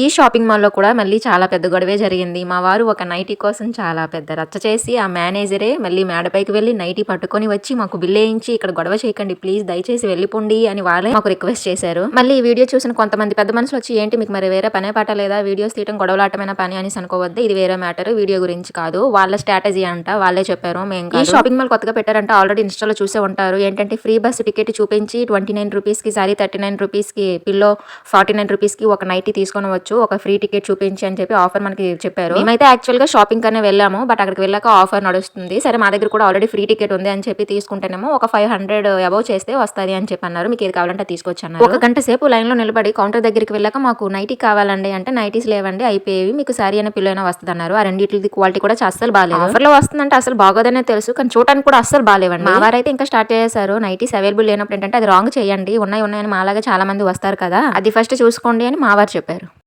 ఈ షాపింగ్ మాల్లో కూడా మళ్ళీ చాలా పెద్ద గొడవే జరిగింది. మా వారు ఒక నైటీ కోసం చాలా పెద్ద రచ్చ చేసి ఆ మేనేజరే మళ్ళీ మేడపైకి వెళ్ళి నైటీ పట్టుకొని వచ్చి మాకు బిల్ వేయించి ఇక్కడ గొడవ చేయకండి ప్లీజ్ దయచేసి వెళ్ళిపోండి అని వాళ్ళే మాకు రిక్వెస్ట్ చేశారు. మళ్ళీ ఈ వీడియో చూసిన కొంతమంది పెద్ద మనుషులు వచ్చి ఏంటి మీకు మరి వేరే పనే పాట లేదా? వీడియోస్ తీయడం గొడవలాటమైన పని అని అనుకోవద్దు ఇది వేరే మ్యాటర్ వీడియో గురించి కాదు. వాళ్ళ స్ట్రాటజీ అంట వాళ్ళే చెప్పారు. మేము ఈ షాపింగ్ మాల్ కొత్తగా పెట్టారంట ఆల్రెడీ ఇన్స్టాలో చూసే ఉంటారు. ఏంటంటే ఫ్రీ బస్ టికెట్ చూపించి ట్వంటీ నైన్ రూపీస్కి సారీ థర్టీ నైన్ రూపీస్కి పిల్లో ఫార్టీ నైన్ రూపీస్కి ఒక నైటీ తీసుకొని వచ్చు ఒక ఫ్రీ టికెట్ చూపించి అని చెప్పి ఆఫర్ మనకి చెప్పారు. మేమైతే యాక్చువల్గా షాపింగ్ కనే వెళ్ళాము. బట్ అక్కడికి వెళ్ళాక ఆఫర్ నడుస్తుంది. సరే మా దగ్గర కూడా ఆల్రెడీ ఫ్రీ టికెట్ ఉంది అని చెప్పి తీసుకుంటేనేమో ఒక ఫైవ్ హండ్రెడ్ అబౌవ్ చేస్తే వస్తుంది అని చెప్పి అన్నారు. మీకు ఏది కావాలంటే తీసుకొచ్చి అన్నారు. ఒక గంట సేపు లైన్లో నిలబడి కౌంటర్ దగ్గరికి వెళ్ళాక మాకు నైటీ కావాలండి అంటే నైటీస్ లేవండి అయిపోయేవి. మీకు సారీ అనే పిల్ల అయినా వస్తుంది అన్నారు. ఆ రెండింటి క్వాలిటీ కూడా అస్సలు బాగాలేదు. ఆఫర్లో వస్తుందంటే అసలు బాగోదనే తెలుసు. కానీ చూడడానికి కూడా అస్సలు బాగాలేవండి. మా వారైతే ఇంకా స్టార్ట్ చేశారు. నైటీస్ అవైలబుల్ లేనప్పుడు ఏంటంటే అది రాంగ్ చేయండి. ఉన్నాయి ఉన్నాయని మాలాగా చాలా మంది వస్తారు కదా. అది ఫస్ట్ చూసుకోండి అని మా వారు చెప్పారు.